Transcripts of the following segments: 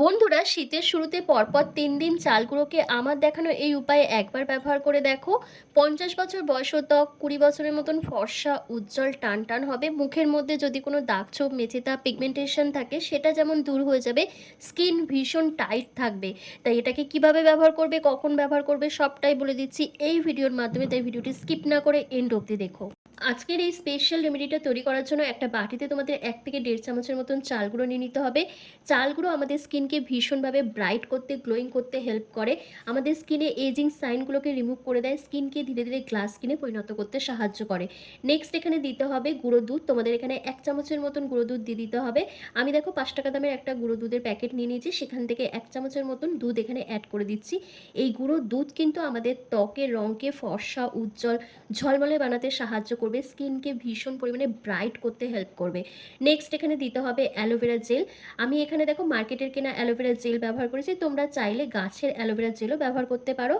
বন্ধুরা, শীতের শুরুতে পরপর তিন দিন চালগুলোকে আমার দেখানো এই উপায়ে একবার ব্যবহার করে দেখো। পঞ্চাশ বছর বয়স ত্বক কুড়ি বছরের মতন ফর্সা, উজ্জ্বল টান টান হবে। মুখের মধ্যে যদি কোনো দাগ ছোপ মেচেতা পিগমেন্টেশন থাকে, সেটা যেমন দূর হয়ে যাবে স্কিন ভীষণ টাইট থাকবে। তাই এটাকে কীভাবে ব্যবহার করবে, কখন ব্যবহার করবে, সবটাই বলে দিচ্ছি এই ভিডিওর মাধ্যমে। তাই ভিডিওটি স্কিপ না করে এন্ড অবধি দেখো। আজকের এই স্পেশাল রেমেডিটা তৈরি করার জন্য একটা বাটিতে তোমাদের এক থেকে দেড় চামচের মতন চাল গুঁড়ো নিয়ে নিতে হবে। চাল গুঁড়ো আমাদের স্কিনকে ভীষণভাবে ব্রাইট করতে গ্লোয়িং করতে হেল্প করে। আমাদের স্কিনে এজিং সাইনগুলোকে রিমুভ করে দেয়, স্কিনকে ধীরে ধীরে গ্লাস স্কিনে পরিণত করতে সাহায্য করে। নেক্সট এখানে দিতে হবে গুঁড়ো দুধ, তোমাদের এখানে এক চামচের মতন গুঁড়ো দুধ দিয়ে দিতে হবে। আমি দেখো পাঁচ টাকা দামের একটা গুঁড়ো দুধের প্যাকেট নিয়ে নিয়েছি, সেখান থেকে এক চামচের মতন দুধ এখানে অ্যাড করে দিচ্ছি। এই গুঁড়ো দুধ কিন্তু আমাদের ত্বকের রঙকে ফর্সা, উজ্জ্বল, ঝলমলে বানাতে সাহায্য করবে, স্কিনকে ভীষণ পরিমাণে ব্রাইট করতে হেল্প করবে। নেক্সট এখানে দিতে হবে অ্যালোভেরা জেল আমি এখানে দেখো মার্কেটের কেনা অ্যালোভেরা জেল ব্যবহার করেছি, তোমরা চাইলে গাছের অ্যালোভেরা জেলও ব্যবহার করতে পারো।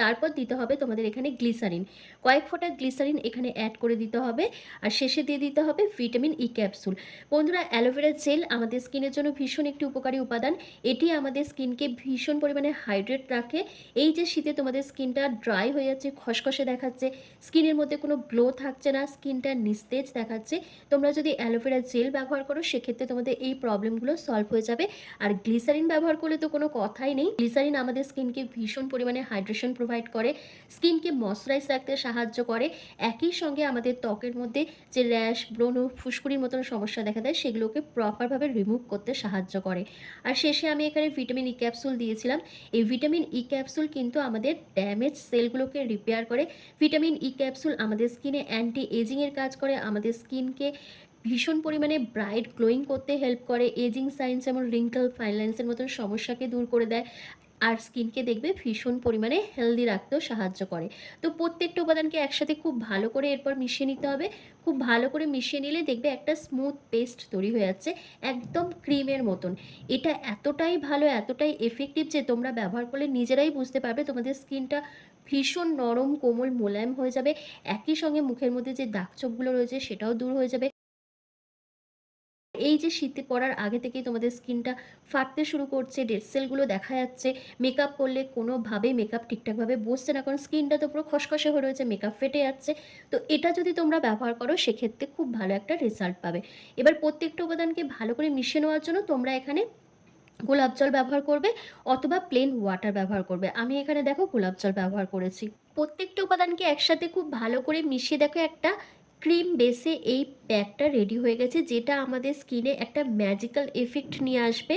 তারপর দিতে হবে তোমাদের এখানে গ্লিসারিন কয়েক ফোঁটা গ্লিসারিন এখানে অ্যাড করে দিতে হবে, আর শেষে দিয়ে দিতে হবে ভিটামিন ই ক্যাপসুল বন্ধুরা, অ্যালোভেরা জেল আমাদের স্কিনের জন্য ভীষণ একটি উপকারী উপাদান। এটি আমাদের স্কিনকে ভীষণ পরিমাণে হাইড্রেট রাখে। এই যে শীতে তোমাদের স্কিনটা ড্রাই হয়ে যাচ্ছে, খসখসে দেখাচ্ছে, স্কিনের মধ্যে কোনো গ্লো থাকছে না, স্কিনটা নিস্তেজ দেখাচ্ছে, তোমরা যদি অ্যালোভেরা জেল ব্যবহার করো, সেক্ষেত্রে তোমাদের এই প্রবলেমগুলো সলভ হয়ে যাবে। আর গ্লিসারিন ব্যবহার করলে তো কোনো কথাই নেই। গ্লিসারিন আমাদের স্কিনকে ভীষণ পরিমাণে হাইড্রেশন প্রোভাইড করে, স্কিনকে ময়শ্চারাইজ রাখতে সাহায্য করে। একই সঙ্গে আমাদের ত্বকের মধ্যে যে র্যাশ, ব্রণ ফুসকুড়ির মতন সমস্যা দেখা দেয়, সেগুলোকে প্রপারভাবে রিমুভ করতে সাহায্য করে। আর শেষে আমি এখানে ভিটামিন ই ক্যাপসুল দিয়েছিলাম। এই ভিটামিন ই ক্যাপসুল কিন্তু আমাদের ড্যামেজ সেলগুলোকে রিপেয়ার করে। ভিটামিন ই ক্যাপসুল আমাদের স্কিনে অ্যান্টি এজিংয়ের কাজ করে। আমাদের স্কিনকে ভীষণ পরিমাণে ব্রাইট গ্লোয়িং করতে হেল্প করে। এজিং সাইন্স যেমন রিঙ্কল ফাইন্যান্সের মতন সমস্যাকে দূর করে দেয়। আর স্কিনকে দেখবে ভীষণ পরিমাণে হেলদি রাখতেও সাহায্য করে। তো প্রত্যেকটা উপাদানকে একসাথে খুব ভালো করে এরপর মিশিয়ে নিতে হবে। খুব ভালো করে মিশিয়ে নিলে দেখবে একটা স্মুথ পেস্ট তৈরি হয়ে যাচ্ছে, একদম ক্রিমের মতন। এটা এতটাই ভালো, এতটাই এফেক্টিভ যে তোমরা ব্যবহার করলে নিজেরাই বুঝতে পারবে তোমাদের স্কিনটা ভীষণ নরম, কোমল, মোলায়েম হয়ে যাবে। একই সঙ্গে মুখের মধ্যে যে দাগছোপগুলো রয়েছে সেটাও দূর হয়ে যাবে। এই যে শীতে পড়ার আগে থেকেই তোমাদের স্কিনটা ফাটতে শুরু করছে ডেড সেলগুলো দেখা যাচ্ছে মেকআপ করলে কোনোভাবেই মেকআপ ঠিকঠাকভাবে বসছে না, কারণ স্কিনটা তো পুরো খসখসে হয়ে রয়েছে মেকআপ ফেটে যাচ্ছে। তো এটা যদি তোমরা ব্যবহার করো, সেক্ষেত্রে খুব ভালো একটা রেজাল্ট পাবে। এবার প্রত্যেকটা উপাদানকে ভালো করে মিশিয়ে নেওয়ার জন্য তোমরা এখানে গোলাপ জল ব্যবহার করবে অথবা প্লেন ওয়াটার ব্যবহার করবে। আমি এখানে দেখো গোলাপ জল ব্যবহার করেছি। প্রত্যেকটা উপাদানকে একসাথে খুব ভালো করে মিশিয়ে দেখো একটা ক্রিম বেসে এই প্যাকটা রেডি হয়ে গেছে, যেটা আমাদের স্কিনে একটা ম্যাজিক্যাল এফেক্ট নিয়ে আসবে।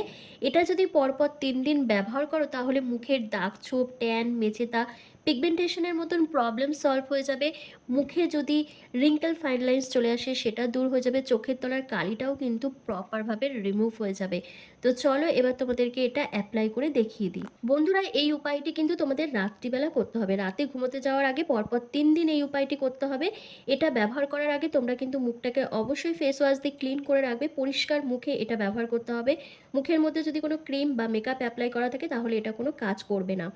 এটা যদি পরপর তিন দিন ব্যবহার করো, তাহলে মুখের দাগ ছোপ ট্যান মেচেতা পিগমেন্টেশনের মতন প্রবলেম সলভ হয়ে যাবে। মুখে যদি রিঙ্কেল ফাইন লাইন্স চলে আসে, সেটা দূর হয়ে যাবে। চোখের তলার কালিটাও কিন্তু প্রপারভাবে রিমুভ হয়ে যাবে। তো চলো এবার তোমাদেরকে এটা অ্যাপ্লাই করে দেখিয়ে দিই। বন্ধুরা, এই উপায়টি কিন্তু তোমাদের রাত্রিবেলা করতে হবে। রাতে ঘুমোতে যাওয়ার আগে পরপর তিন দিন এই উপায়টি করতে হবে। এটা ব্যবহার করার আগে তোমরা কিন্তু মুখটাকে অবশ্যই ফেস ওয়াশ দিয়ে ক্লিন করে রাখবে। পরিষ্কার মুখে এটা ব্যবহার করতে হবে। মুখের মধ্যে যদি কোনো ক্রিম বা মেকআপ অ্যাপ্লাই করা থাকে, তাহলে এটা কোনো কাজ করবে না।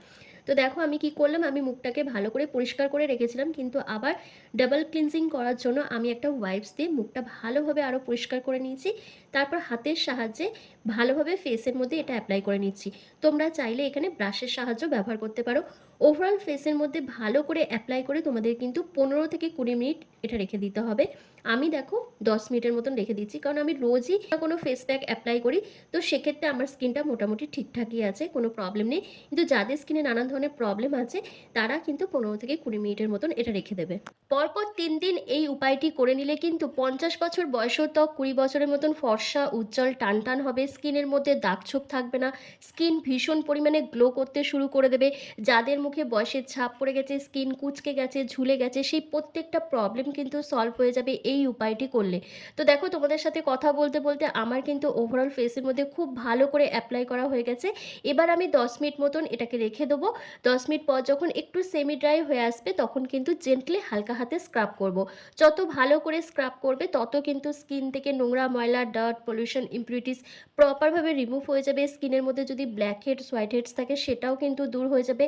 তো দেখো আমি কি করলাম? আমি মুখটাকে ভালো করে পরিষ্কার করে রেখেছিলাম, কিন্তু আবার ডাবল ক্লিনজিং করার জন্য আমি একটা ওয়াইপস দিয়ে মুখটা ভালোভাবে আরও পরিষ্কার করে নিয়েছি। তারপর হাতের সাহায্যে ভালোভাবে ফেসের মধ্যে এটা অ্যাপ্লাই করে নিচ্ছি। তোমরা চাইলে এখানে ব্রাশের সাহায্য ব্যবহার করতে পারো। ওভারঅল ফেসের মধ্যে ভালো করে অ্যাপ্লাই করে তোমাদের কিন্তু পনেরো থেকে কুড়ি মিনিট এটা রেখে দিতে হবে। আমি দেখো দশ মিনিটের মতন রেখে দিচ্ছি, কারণ আমি রোজই কোনো ফেস প্যাক অ্যাপ্লাই করি। তো সেক্ষেত্রে আমার স্কিনটা মোটামুটি ঠিকঠাকই আছে, কোনো প্রবলেম নেই। কিন্তু যাদের স্কিনে নানান ধরনের প্রবলেম আছে, তারা কিন্তু পনেরো থেকে কুড়ি মিনিটের মতন এটা রেখে দেবে। পরপর তিন দিন এই উপায়টি করে নিলে কিন্তু পঞ্চাশ বছর বয়সের ত্বক কুড়ি বছরের মতন ফর্সা উজ্জ্বল টান টান হবে। স্কিনের মধ্যে দাগছোপ থাকবে না। স্কিন ভীষণ পরিমাণে গ্লো করতে শুরু করে দেবে। যাদের মুখে বয়সের ছাপ পড়ে গেছে, স্কিন কুচকে গেছে, ঝুলে গেছে, সেই প্রত্যেকটা প্রবলেম কিন্তু সলভ হয়ে যাবে এই উপায়টি করলে। তো দেখো, তোমাদের সাথে কথা বলতে বলতে আমার কিন্তু ওভারঅল ফেসের মধ্যে খুব ভালো করে অ্যাপ্লাই করা হয়ে গেছে। এবার আমি দশ মিনিট মতন এটাকে রেখে দেবো। দশ মিনিট পর যখন একটু সেমি ড্রাই হয়ে আসবে, তখন কিন্তু জেন্টলি হালকা হাতে স্ক্রাব করব। যত ভালো করে স্ক্রাব করবে, তত কিন্তু স্কিন থেকে নোংরা, ময়লা ডার্ট ডার্ট পলিউশন ইম্পিউরিটিস প্রপারভাবে রিমুভ হয়ে যাবে। স্কিনের মধ্যে যদি ব্ল্যাক হেডস হোয়াইট হেডস থাকে, সেটাও কিন্তু দূর হয়ে যাবে।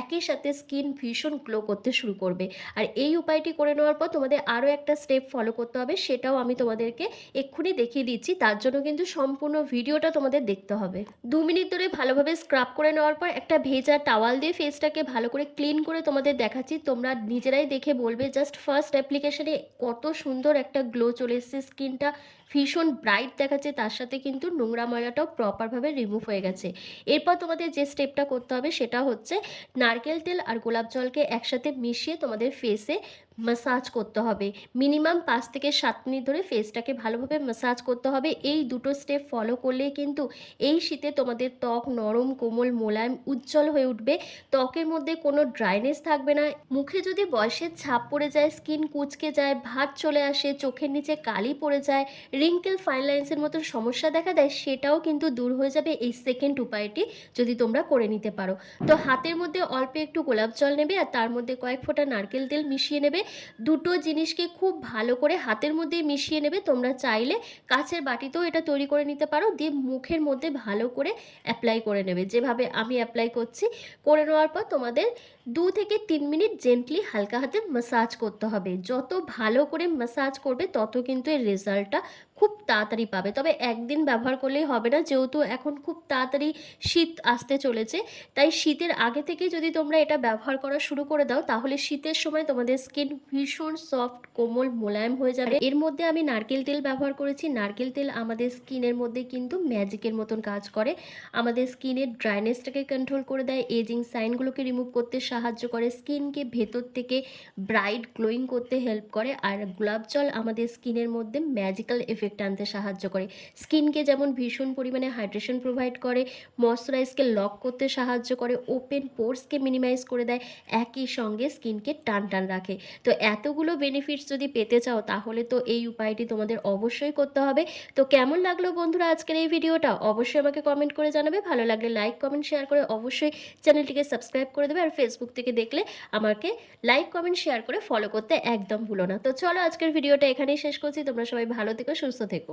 একই সাথে স্কিন ভীষণ গ্লো করতে শুরু করবে। আর এই উপায়টি করে নেওয়ার পর তোমাদের আরও একটা স্টেপ ফলো করতে হবে, সেটাও আমি তোমাদেরকে এক্ষুনি দেখিয়ে দিচ্ছি। তার জন্য কিন্তু সম্পূর্ণ ভিডিওটা তোমাদের দেখতে হবে। দু মিনিট ধরে ভালোভাবে স্ক্রাব করে নেওয়ার পর একটা ভেজা টাওয়াল দিয়ে ফেসটাকে ভালো করে ক্লিন করে তোমাদের দেখাচ্ছি। তোমরা নিজেরাই দেখে বলবে, জাস্ট ফার্স্ট অ্যাপ্লিকেশনে কত সুন্দর একটা গ্লো চলে এসেছে। স্কিনটা ভীষণ ব্রাইট দেখাচ্ছে, তার সাথে কিন্তু নোংরা ময়লাটাও প্রপারভাবে রিমুভ হয়ে গেছে। এরপর তোমাদের যে স্টেপটা করতে হবে, সেটা হচ্ছে নারকেল তেল আর গোলাপ জলকে একসাথে মিশিয়ে তোমাদের ফেসে মাসাজ করতে হবে। মিনিমাম পাঁচ থেকে সাত মিনিট ধরে ফেসটাকে ভালোভাবে মাসাজ করতে হবে। এই দুটো স্টেপ ফলো করলে কিন্তু এই শীতে তোমাদের ত্বক নরম, কোমল, মোলায়েম উজ্জ্বল হয়ে উঠবে। ত্বকের মধ্যে কোনো ড্রাইনেস থাকবে না। মুখে যদি বয়সের ছাপ পড়ে যায় স্কিন কুচকে যায় ভাত চলে আসে, চোখের নিচে কালি পড়ে যায় রিঙ্কেল ফাইন লাইন্সের মতো সমস্যা দেখা দেয়, সেটাও কিন্তু দূর হয়ে যাবে এই সেকেন্ড উপায়টি যদি তোমরা করে নিতে পারো। তো হাতের মধ্যে অল্প একটু গোলাপ জল নেবে আর তার মধ্যে কয়েক ফোঁটা নারকেল তেল মিশিয়ে নেবে। দুটো জিনিসকে খুব ভালো করে হাতের মধ্যে মিশিয়ে নেবে। তোমরা চাইলে কাছের বাটিতেও এটা তৈরি করে নিতে পারো। দিয়ে মুখের মধ্যে ভালো করে অ্যাপ্লাই করে নেবে। যেভাবে আমি অ্যাপ্লাই করছি, করে নেওয়ার পর তোমাদের দু থেকে তিন মিনিট জেন্টলি হালকা হাতে মাসাজ করতে হবে। যত ভালো করে মাসাজ করবে, তত কিন্তু এর রেজাল্টটা খুব তাড়াতাড়ি পাবে। তবে একদিন ব্যবহার করলেই হবে না, যেহেতু এখন খুব তাড়াতাড়ি শীত আসতে চলেছে, তাই শীতের আগে থেকে যদি তোমরা এটা ব্যবহার করা শুরু করে দাও, তাহলে শীতের সময় তোমাদের স্কিন ভীষণ সফট কোমল, মোলায়েম হয়ে যাবে। এর মধ্যে আমি নারকেল তেল ব্যবহার করেছি। নারকেল তেল আমাদের স্কিনের মধ্যে কিন্তু ম্যাজিকের মতন কাজ করে। আমাদের স্কিনের ড্রাইনেসটাকে কন্ট্রোল করে দেয়। এজিং সাইনগুলোকে রিমুভ করতে সাহায্য করে। স্কিনকে ভেতর থেকে ব্রাইট গ্লোয়িং করতে হেল্প করে আর গোলাপ জল আমাদের স্কিনের মধ্যে ম্যাজিক্যাল এফেক্ট আনতে সাহায্য করে। স্কিনকে যেমন ভীষণ পরিমাণে হাইড্রেশন প্রোভাইড করে, ময়শ্চারাইজকে লক করতে সাহায্য করে, ওপেন পোর্সকে মিনিমাইজ করে দেয়, একই সঙ্গে স্কিনকে টান টান রাখে। তো এতগুলো বেনিফিটস যদি পেতে চাও তাহলে তো এই উপায়টি তোমাদের অবশ্যই করতে হবে। তো কেমন লাগল বন্ধুরা আজকের এই ভিডিওটা? অবশ্যই আমাকে কমেন্ট করে জানাবে। ভালো লাগলে লাইক কমেন্ট শেয়ার করে অবশ্যই চ্যানেলটিকে সাবস্ক্রাইব করে দেবে আর ফেসবুক থেকে দেখলে আমাকে লাইক কমেন্ট শেয়ার করে ফলো করতে একদম ভুলো না। তো চলো আজকের ভিডিওটা এখানেই শেষ করছি। তোমরা সবাই ভালো থেকো, সুস্থ থেকো।